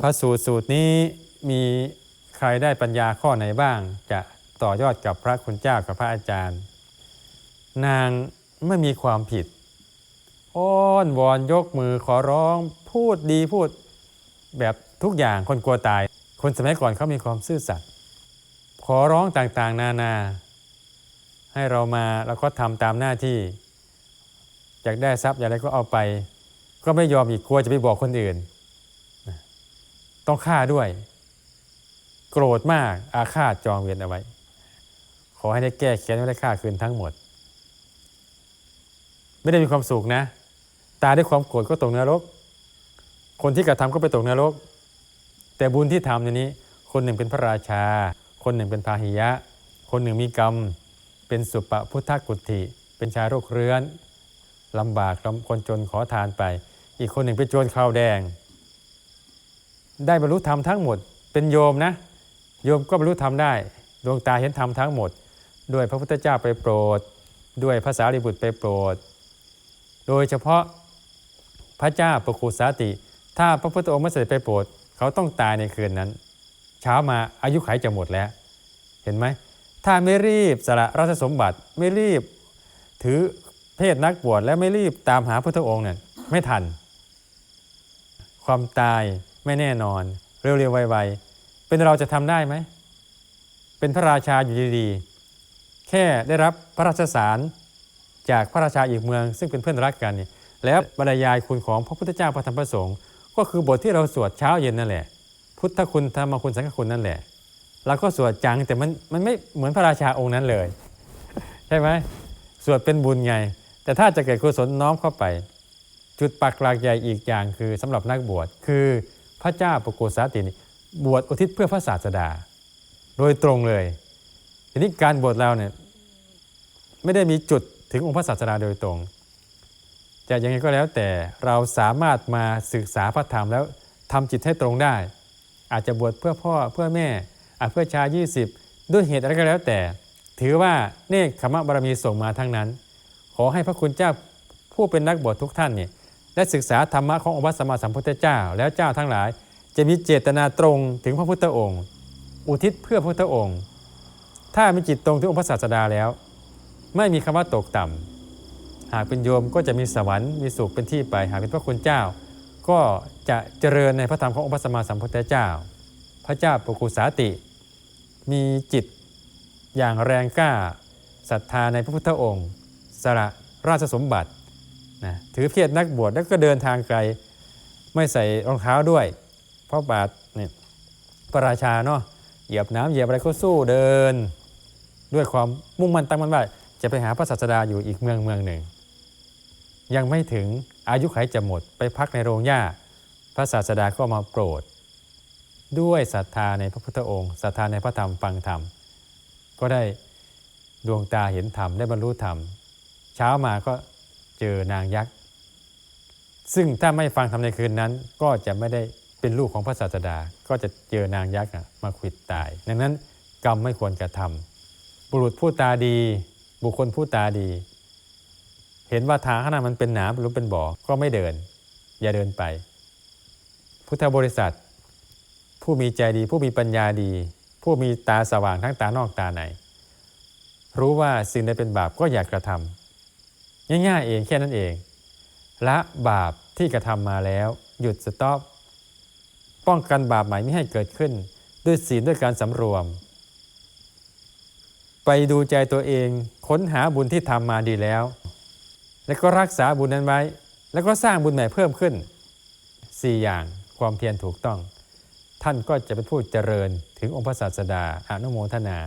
พระสูตรสูตรนี้มีใครได้ปัญญาข้อไหนบ้าง จะต่อยอดกับพระคุณเจ้ากับพระอาจารย์ นางไม่มีความผิดอ้อนวอนยกมือขอร้องพูดดีพูด แบบทุกอย่างคนกลัวตาย คนสมัยก่อนเขามีความซื่อสัตย์ขอร้องต่างๆ นานา ให้เรามาแล้วก็ทำตามหน้าที่อยากได้ทรัพย์อยากอะไรก็เอาไป ก็ไม่ยอมอีกกลัวจะไปบอกคนอื่น ต้องฆ่าด้วย โกรธมากอาฆาตจองเวรเอาไว้ ขอให้ได้แก้แค้นไม่ได้ฆ่าคืนทั้งหมด ไม่ได้มีความสุขนะ ตาด้วยความโกรธก็ตกนรก คนที่กระทำก็ไปตกนรก แต่บุญที่ทำในนี้ คนหนึ่งเป็นพระราชา คนหนึ่งเป็นพาหิยะ คนหนึ่งมีกรรม เป็นสุปพุทธกุฏิเป็นชายโรคเรื้อนลำบากลำคนจนขอทานไป อีกคนหนึ่งเป็นโจรข้าวแดง ได้บรรลุธรรมทั้งหมด เป็นโยมนะโยมก็บรรลุธรรมได้ดวงตาเห็นธรรมทั้งหมด ด้วยพระพุทธเจ้าไปโปรด ด้วยภาษาริบุตรไปโปรด โดยเฉพาะพระเจ้าประคูสาติ ถ้าพระพุทธองค์ไม่เสด็จไปโปรด เขาต้องตายในคืนนั้น เช้ามาอายุไขจะหมดแล้ว เห็นไหมถ้าไม่รีบสละราชสมบัติไม่รีบถือเพศนักบวชและไม่รีบตามหาพระพุทธองค์เนี่ยไม่ทัน ความตาย ไม่แน่นอน เร็วๆไวๆเป็นเราจะทำได้ไหม เป็นพระราชาอยู่ดีๆ แค่ได้รับพระราชสารจากพระราชาอีกเมือง ซึ่งเป็นเพื่อนรักกันนี่แล้วบรรยายคุณของพระพุทธเจ้าพระธรรมพระสงฆ์ก็คือบทที่เราสวดเช้าเย็นนั่นแหละ พุทธคุณธรรมคุณสังฆคุณนั่นแหละเราก็สวดจังแต่มันมันไม่เหมือนพระราชาองค์นั้นเลย ใช่ไหมสวดเป็นบุญไง แต่ถ้าจะเกิดกุศลน้อมเข้าไป จุดปักหลักใหญ่อีกอย่างคือสำหรับนักบวชคือ พระเจ้าปโกสาตินี่บวชอุทิศเพื่อพระศาสดา โดยตรงเลย ทีนี้การบวชเราเนี่ยไม่ได้มีจุดถึงองค์พระศาสดาโดยตรง จะยังไงก็แล้วแต่เราสามารถมาศึกษาพระธรรมแล้วทำจิตให้ตรงได้ อาจจะบวชเพื่อพ่อเพื่อแม่อาจเพื่อชาย 20 ด้วยเหตุอะไรก็แล้วแต่ ถือว่าเนคขมะบารมีส่งมาทั้งนั้น ขอให้พระคุณเจ้าผู้เป็นนักบวชทุกท่านเนี่ย ได้ศึกษาธรรมะขององค์พระสัมมาสัมพุทธเจ้า แล้วเจ้าทั้งหลาย จะมีเจตนาตรงถึงพระพุทธองค์ อุทิศเพื่อพระพุทธองค์ ถ้ามีจิตตรงถึงองค์พระศาสดาแล้ว ไม่มีคำว่าตกต่ำหากเป็นโยมก็จะมีสวรรค์มีสุขเป็นที่ไป หากเป็นพระคุณเจ้า ก็จะเจริญในพระธรรมขององค์พระสัมมาสัมพุทธเจ้า พระเจ้าปกุสาติ มีจิตอย่างแรงกล้าศรัทธาในพระพุทธองค์ สละราชสมบัติ นะถือเพียรนักบวชแล้วก็เดินทางไกล ไม่ใส่รองเท้าด้วย เพราะบาทเนี่ยพระราชาเนาะเหยียบน้ำเหยียบอะไรก็สู้เดิน ด้วยความมุ่งมั่นตั้งมั่นว่าจะไปหาพระศาสดาอยู่อีกเมืองเมืองหนึ่ง ยังไม่ถึงอายุไขจะหมดไปพักในโรงหญ้า พระศาสดาก็มาโปรด ด้วยศรัทธาในพระพุทธองค์ศรัทธาในพระธรรมฟังธรรม ก็ได้ดวงตาเห็นธรรมได้บรรลุธรรม เช้ามาก็ เจอนางยักษ์ ซึ่งถ้าไม่ฟังธรรมในคืนนั้น ก็จะไม่ได้เป็นลูกของพระศาสดา ก็จะเจอนางยักษ์มาขวิดตาย ดังนั้นกรรมไม่ควรกระทำบุรุษผู้ตาดี บุคคลผู้ตาดี เห็นว่าทางข้างหน้ามันเป็นหนามหรือเป็นบ่อก็ไม่เดิน อย่าเดินไป พุทธบริษัท ผู้มีใจดี ผู้มีปัญญาดี ผู้มีตาสว่างทั้งตานอกตาในรู้ว่าสิ่งใดเป็นบาปก็อย่ากกระทำ ง่ายๆเองแค่นั้นเอง ละบาปที่กระทำมาแล้ว หยุดสต็อปป้องกันบาปใหม่ไม่ให้เกิดขึ้น ด้วยศีลด้วยการสำรวม ไปดูใจตัวเองค้นหาบุญที่ทำมาดีแล้ว แล้วก็รักษาบุญนั้นไว้ แล้วก็สร้างบุญใหม่เพิ่มขึ้น 4 อย่างความเพียรถูกต้อง ท่านก็จะเป็นผู้เจริญถึงองค์พระศาสดาอนุโมทนา